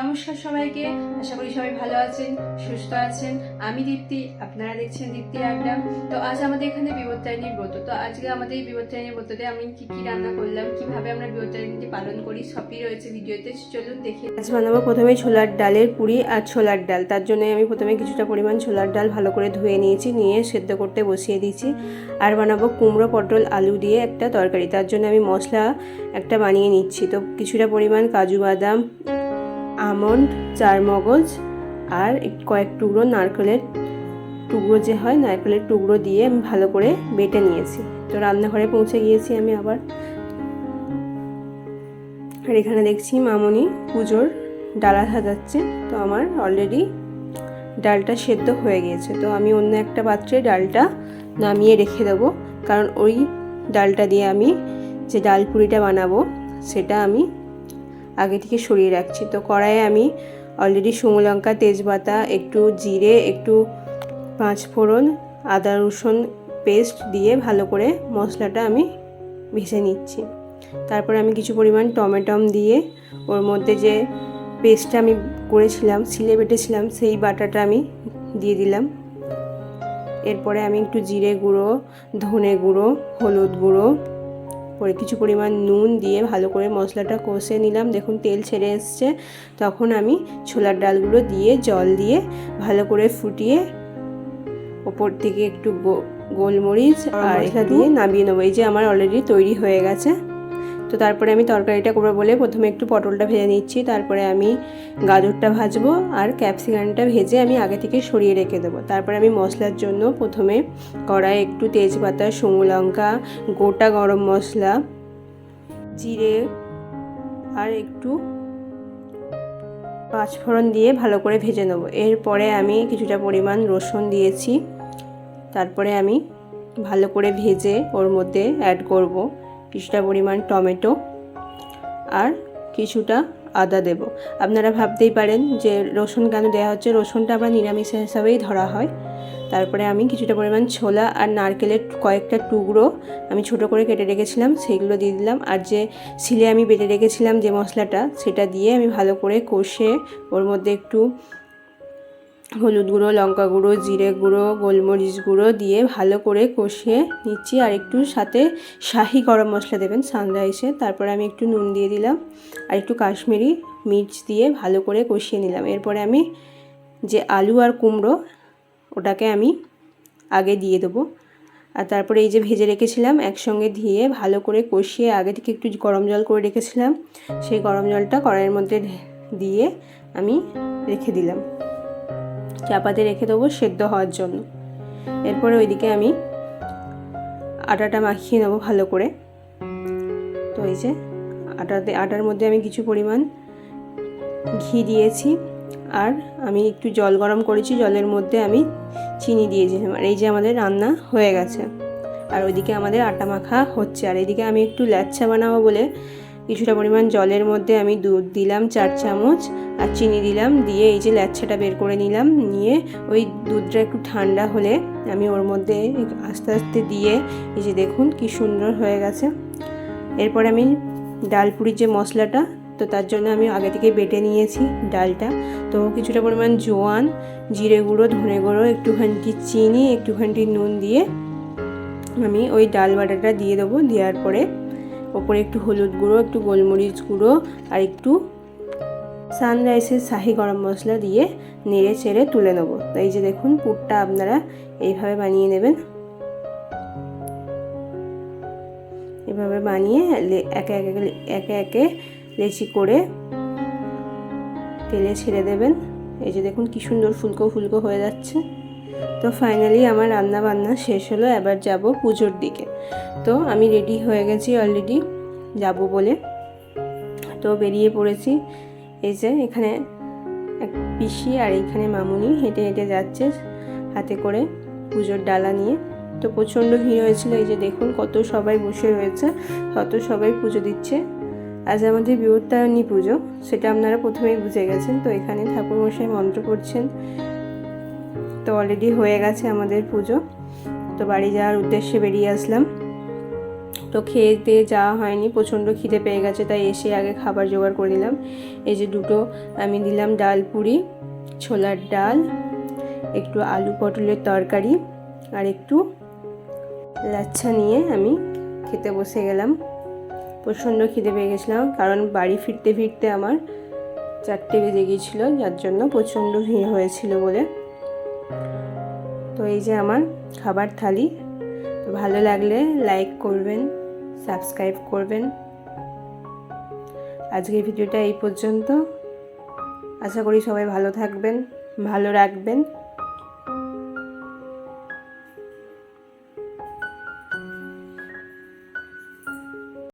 নমস্কার সবাইকে। আশা করি সবাই ভালো আছেন, সুস্থ আছেন। আমি দীপ্তি, আপনারা দেখছেন দীপ্তি আড্ডা। তো আজ আমাদের এখানে বিবর্তায়নী ব্রত। তো আজকে আমাদের এই বিবর্তায়নী ব্রততে আমি কি কি রান্না করলাম, কীভাবে আমরা বিবর্তায়নীটি পালন করি, সবই রয়েছে ভিডিওতে। চলুন দেখে আজ বানাবো প্রথমে ছোলার ডালের পুরি আর ছোলার ডাল। তার জন্য আমি প্রথমে কিছুটা পরিমাণ ছোলার ডাল ভালো করে ধুয়ে নিয়েছি, নিয়ে সেদ্ধ করতে বসিয়ে দিয়েছি। আর বানাবো কুমড়ো, পটল, আলু দিয়ে একটা তরকারি। তার জন্য আমি মশলা একটা বানিয়ে নিচ্ছি। তো কিছুটা পরিমাণ কাজু বাদাম আমন্ড চার মগজ আর কয়েক টুকরো নারকেলের টুকরো যে হয় নারকেলের টুকরো দিয়ে আমি ভালো করে বেটে নিয়েছি। তো রান্নাঘরে পৌঁছে গিয়েছি আমি আবার। আর এখানে দেখছি মামনি পুজোর ডালা সাজাচ্ছে। তো আমার অলরেডি ডালটা সেদ্ধ হয়ে গিয়েছে। তো আমি অন্য একটা পাত্রে ডালটা নামিয়ে রেখে দেবো। কারণ ওই ডালটা দিয়ে আমি যে ডাল পুরিটা বানাবো, সেটা আমি আগে থেকে সরিয়ে রাখছি। তো কড়াইয়ে আমি অলরেডি শুকনো লঙ্কা, তেজপাতা, একটু জিরে, একটু পাঁচ ফোড়ন, আদা রসুন পেস্ট দিয়ে ভালো করে মশলাটা আমি ভেজে নিচ্ছি। তারপরে আমি কিছু পরিমাণ টমেটম দিয়ে ওর মধ্যে যে পেস্টটা আমি করেছিলাম সিলে বেটেছিলাম, সেই বাটাটা আমি দিয়ে দিলাম। এরপরে আমি একটু জিরে গুঁড়ো, ধনে গুঁড়ো, হলুদ গুঁড়ো পরে কিছু পরিমাণ নুন দিয়ে ভালো করে মশলাটা কষে নিলাম। দেখুন তেল ছেড়ে এসছে। তখন আমি ছোলার ডালগুলো দিয়ে জল দিয়ে ভালো করে ফুটিয়ে ওপর থেকে একটু গোলমরিচ আর এটা দিয়ে নামিয়ে নেব। এই যে আমার অলরেডি তৈরি হয়ে গেছে। তো তারপরে আমি তরকারিটা করব বলে প্রথমে একটু পটলটা ভেজে নিচ্ছি, তারপরে আমি গাজরটা ভাজবো আর ক্যাপসিকামটা ভেজে আমি আগে থেকে সরিয়ে রেখে দেবো। তারপরে আমি মশলার জন্য প্রথমে কড়াই একটু তেজপাতা, শুকনো লঙ্কা, গোটা গরম মশলা, জিরে আর একটু পাঁচফোড়ন দিয়ে ভালো করে ভেজে নেব। এরপরে আমি কিছুটা পরিমাণ রসুন দিয়েছি, তারপরে আমি ভালো করে ভেজে ওর মধ্যে অ্যাড করব। কিছুটা পরিমাণ টমেটো আর কিছুটা আদা দেব। আপনারা ভাবতেই পারেন যে রসুন কেন দেওয়া হচ্ছে? রসুনটা আমরা নিরামিষ হিসাবেই ধরা হয়। তারপরে আমি কিছুটা পরিমাণ ছোলা আর নারকেলের কয়েকটা টুকরো আমি ছোট করে কেটে রেখেছিলাম সেইগুলো দিয়ে দিলাম। আর যে সিলে আমি বেটে রেখেছিলাম যে মশলাটা, সেটা দিয়ে আমি ভালো করে কষে ওর মধ্যে একটু হলুদ গুঁড়ো, লঙ্কা গুঁড়ো, জিরে গুঁড়ো, গোলমরিচ গুঁড়ো দিয়ে ভালো করে কষিয়ে নিচ্ছি আর একটু সাথে শাহি গরম মশলা দেবেন সানরাইসে। তারপরে আমি একটু নুন দিয়ে দিলাম আর একটু কাশ্মীরি মির্চ দিয়ে ভালো করে কষিয়ে নিলাম। এরপরে আমি যে আলু আর কুমড়ো, ওটাকে আমি আগে দিয়ে দেবো। আর তারপরে এই যে ভেজে রেখেছিলাম, একসঙ্গে দিয়ে ভালো করে কষিয়ে আগে থেকে একটু গরম জল করে রেখেছিলাম, সেই গরম জলটা কড়াইয়ের মধ্যে দিয়ে আমি রেখে দিলাম। চাপাতে রেখে দেবো সেদ্ধ হওয়ার জন্য। এরপরে ওইদিকে আমি আটাটা মাখিয়ে নেব ভালো করে। তো এই যে আটাতে, আটার মধ্যে আমি কিছু পরিমাণ ঘি দিয়েছি আর আমি একটু জল গরম করেছি, জলের মধ্যে আমি চিনি দিয়েছিলাম আর এই যে আমাদের রান্না হয়ে গেছে। আর ওইদিকে আমাদের আটা মাখা হচ্ছে। আর এদিকে আমি একটু ল্যাচ্ছা বানাবো বলে কিছুটা পরিমাণ জলের মধ্যে আমি দুধ দিলাম চার চামচ আর চিনি দিলাম দিয়ে এই যে ল্যাচ্ছাটা বের করে নিলাম নিয়ে ওই দুধটা একটু ঠান্ডা হলে আমি ওর মধ্যে আস্তে আস্তে দিয়ে এই যে দেখুন কি সুন্দর হয়ে গেছে। এরপর আমি ডালপুরির যে মশলাটা তো তার জন্য আমি আগে থেকে বেটে নিয়েছি ডালটা। তো কিছুটা পরিমাণ জোয়ান জিরে গুঁড়ো ধনে গুঁড়ো একটুখানি চিনি একটুখানি নুন দিয়ে আমি ওই ডাল বাটাটা দিয়ে দেবো দেওয়ার পরে ওপরে একটু হলুদ গুঁড়ো, একটু গোলমরিচ গুঁড়ো আর একটু সানরাইসের শাহি গরম মশলা দিয়ে নেড়ে চেড়ে তুলে নেব। এই যে দেখুন, পুরটা আপনারা এইভাবে বানিয়ে নেবেন। এভাবে বানিয়ে একে একে একে একে লেচি করে তেলে ছেড়ে দেবেন। এই যে দেখুন, কি সুন্দর ফুলকো ফুলকো হয়ে যাচ্ছে। তো ফাইনালি আমার রান্না বান্না শেষ হলো, এবার যাব পুজোর দিকে। তো আমি রেডি হয়ে গেছি অলরেডি যাব বলে। তো বেরিয়ে পড়েছি, এই যে এখানে এক পিসি আর এখানে মামুনি হেঁটে হেঁটে যাচ্ছে হাতে করে পুজোর ডালা নিয়ে। তো প্রচণ্ড ভিড় হয়েছিল, এই যে দেখুন কত সবাই বসে রয়েছে, কত সবাই পুজো দিচ্ছে। আজ আমাদের বিবর্তায়নী পুজো, সেটা আপনারা প্রথমেই বুঝে গেছেন। তো এখানে ঠাকুরমশাই মন্ত্র করছেন তো অলরেডি হয়ে গেছে আমাদের পুজো। তো বাড়ি যাওয়ার উদ্দেশ্যে বেরিয়ে আসলাম। তো দিয়ে যাওয়া হয়নি, প্রচণ্ড খিদে পেয়ে গেছে, তাই এসে আগে খাবার জোগাড় করে দিলাম এই যে দুটো, আমি দিলাম ডাল পুরি, ছোলার ডাল, একটু আলু পটলের তরকারি, আর একটু লাচ্ছা নিয়ে আমি খেতে বসে গেলাম। প্রচণ্ড খিদে পেয়ে গেছিলাম, কারণ বাড়ি ফিরতে ফিরতে আমার চারটে বেজে গিয়েছিল, যার জন্য প্রচণ্ড ভিড় হয়েছিল বলে। তো এই যে আমার খাবার থালি ভালো লাগলে লাইক করবেন সাবস্ক্রাইব করবেন। আজকের ভিডিওটা এই পর্যন্ত। আশা করি সবাই ভালো থাকবেন, ভালো রাখবেন।